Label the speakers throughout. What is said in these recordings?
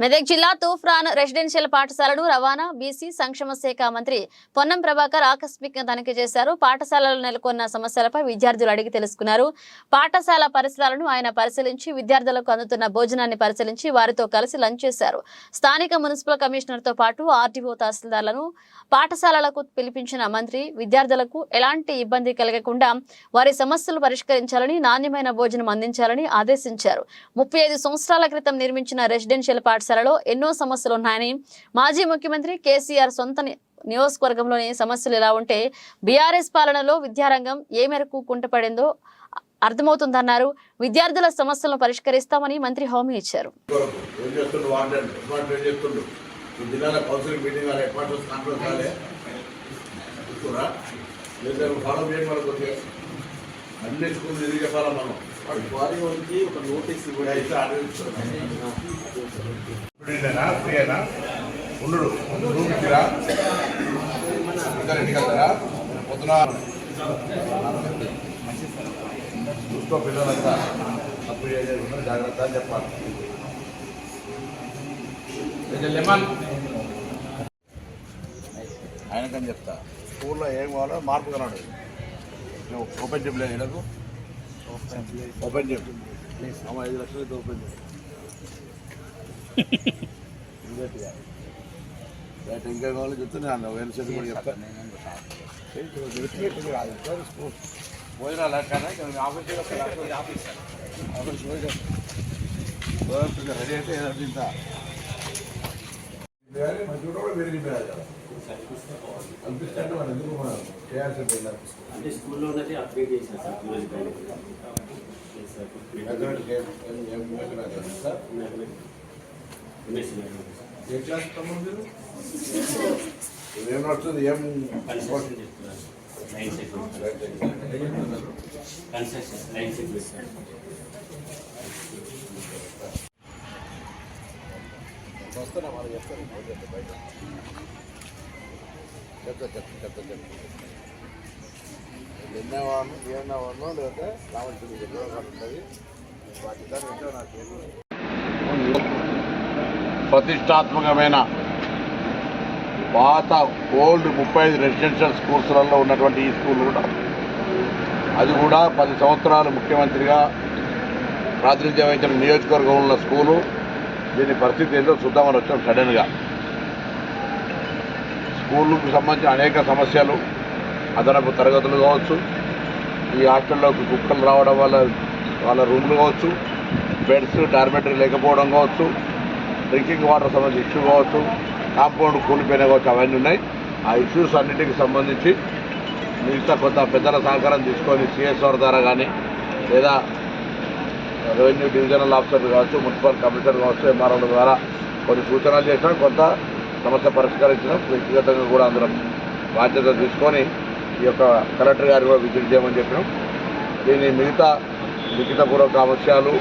Speaker 1: మెదక్ జిల్లా తూఫ్రాన్ రెసిడెన్షియల్ పాఠశాలను రవాణా బీసీ సంక్షేమ శాఖ మంత్రి పొన్నం ప్రభాకర్ ఆకస్మికంగా తనిఖీ చేశారు. పాఠశాలలో నెలకొన్న సమస్యలపై విద్యార్థులు అడిగి తెలుసుకున్నారు. పాఠశాల పరిసరాలను ఆయన పరిశీలించి విద్యార్థులకు అందుతున్న భోజనాన్ని పరిశీలించి వారితో కలిసి లంచ్ చేశారు. స్థానిక మున్సిపల్ కమిషనర్తో పాటు ఆర్టీఓ తహసీల్దార్లను పాఠశాలలకు పిలిపించిన మంత్రి విద్యార్థులకు ఎలాంటి ఇబ్బంది కలగకుండా వారి సమస్యలు పరిష్కరించాలని నాణ్యమైన భోజనం అందించాలని ఆదేశించారు. ముప్పై ఐదు సంవత్సరాల క్రితం నిర్మించిన రెసిడెన్షియల్ పాఠశాల పాఠశాలలో ఎన్నో సమస్యలు ఉన్నాయని మాజీ ముఖ్యమంత్రి కేసీఆర్ సొంత ని- నియోజకవర్గంలోని సమస్యలు ఎలా ఉంటే బీఆర్ఎస్ పాలనలో విద్యారంగం ఏ మేరకు కుంటపడిందో అర్థమవుతుందన్నారు. విద్యార్థుల సమస్యలను పరిష్కరిస్తామని మంత్రి హామీ ఇచ్చారు.
Speaker 2: అన్ని స్కూల్ తిరిగి చెప్పాలా మనం.
Speaker 3: వారి వాళ్ళకి ఒక నోటీస్
Speaker 2: ఇప్పుడు
Speaker 3: ఇవ్వడం
Speaker 2: ఉండు రూమ్ ఇచ్చిరా ఇంటికి వెళ్తారా? పొద్దున చూసుకో పిల్లలంతా. తప్పు చేయకుండా జాగ్రత్త అని చెప్పాలి. లెమన్. ఆయనకని చెప్తా. స్కూల్లో ఏం కావాలో మార్పు కన్నాడు ఓపెన్ చెప్పలేదు ఇళ్ళకు ఓపెన్ చెప్పు అమ్మ ఐదు లక్షలు అయితే ఓపెన్ ఇమ్మీడియట్గా. రైట్ ఇంకా కావాలి చెప్తే నేను వేలు సెట్ కూడా చెప్తాను పోయినా లెక్కనే ఆఫీస్ ఆఫీస్ ఆఫీస్ రెడీ అయితే ఏదో తింటా మంచిగా కూడా పెరిగింది కదా అనిపిస్తే మనం ఎందుకు మనం చేయాల్సింది
Speaker 3: అంటే స్కూల్లో ఉన్నది అప్డేట్ చేశారు సార్ ఈరోజు
Speaker 2: ఏం- ఏం- ఏం మీరు? నడుస్తుంది ఏం
Speaker 3: కన్స్ట్రక్షన్ చేస్తున్నారు. Line security construction line security
Speaker 2: వస్తున్నా వాళ్ళు చెప్తారు బయట బయట. చెప్తా చెప్తా చెప్తా చెప్తా ఎన్నవాళ్ళు ఏమన్నవాళ్ళు లేకపోతే రావాల్సింది ఉంటుంది. వాటి దాని నాకు ప్రతిష్టాత్మకమైన పాత ఓల్డ్ ముప్పై ఐదు రెసిడెన్షియల్ స్కూల్స్లలో ఉన్నటువంటి ఈ స్కూల్ కూడా. అది కూడా పది సంవత్సరాలు ముఖ్యమంత్రిగా ప్రాతినిధ్యం వహించిన నియోజకవర్గం ఉన్న స్కూలు. దీని పరిస్థితి ఏంటో చూద్దామని వచ్చాం సడన్గా. స్కూళ్ళకు సంబంధించిన అనేక సమస్యలు అదనపు తరగతులు కావచ్చు ఈ హాస్టల్లోకి కుక్కలు రావడం వల్ల వాళ్ళ రూమ్లు కావచ్చు బెడ్స్ డార్మెటరీ లేకపోవడం కావచ్చు డ్రింకింగ్ వాటర్ సంబంధించి ఇష్యూ కావచ్చు కాంపౌండ్ కూలిపోయినా కావచ్చు అవన్నీ ఉన్నాయి. ఆ ఇష్యూస్ అన్నిటికి సంబంధించి మిగతా కొంత పెద్దల సహకారం తీసుకొని సిఎస్ఆర్ ద్వారా కానీ లేదా రెవెన్యూ డివిజనల్ ఆఫీసర్ కావచ్చు మున్సిపల్ కమిషనర్ కావచ్చు ఎంఆర్ఓల ద్వారా కొన్ని సూచనలు చేసినా కొంత సమస్య పరిష్కరించడం వ్యక్తిగతంగా కూడా అందరం బాధ్యత తీసుకొని ఈ యొక్క కలెక్టర్ గారు కూడా విజిట్ చేయమని చెప్పినాం. దీని మిగతా లిఖితపూర్వక అంశాలు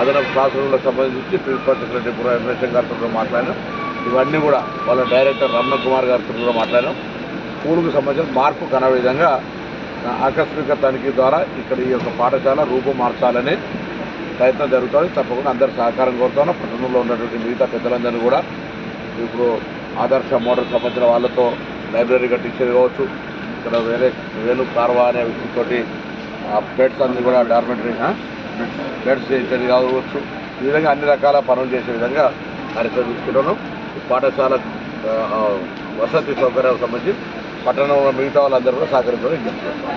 Speaker 2: అదనపు క్లాస్ సంబంధించి ప్రిన్సిపల్ సెక్రటరీ పుర ఎమ్మెల్సీ గారితో కూడా మాట్లాడినాం. ఇవన్నీ కూడా వాళ్ళ డైరెక్టర్ రమణ కుమార్ గారితో కూడా మాట్లాడినాం. స్కూల్కు సంబంధించిన మార్పు కన విధంగా ఆకస్మిక తనిఖీ ద్వారా ఇక్కడ ఈ యొక్క పాఠశాల రూపు మార్చాలని ప్రయత్నం జరుగుతుంది. తప్పకుండా అందరి సహకారం కోరుతున్నాం. పట్టణంలో ఉన్నటువంటి మిగతా పెద్దలందరినీ కూడా ఇప్పుడు ఆదర్శ మోడల్ సంబంధించిన వాళ్ళతో లైబ్రరీ కట్టించేది కావచ్చు. ఇక్కడ వేరే వేలు కార్వా అనే ఆ బెడ్స్ అన్ని కూడా డార్మెంటరీ బెడ్స్ చేసేది కావచ్చు. ఈ విధంగా అన్ని రకాల పనులు చేసే విధంగా కార్యక్రమం తీసుకుంటున్నాం. పాఠశాల వసతి సౌకర్యాలకు సంబంధించి పట్టణంలో మిగతా వాళ్ళందరూ కూడా సహకరించడం చెప్తున్నాం.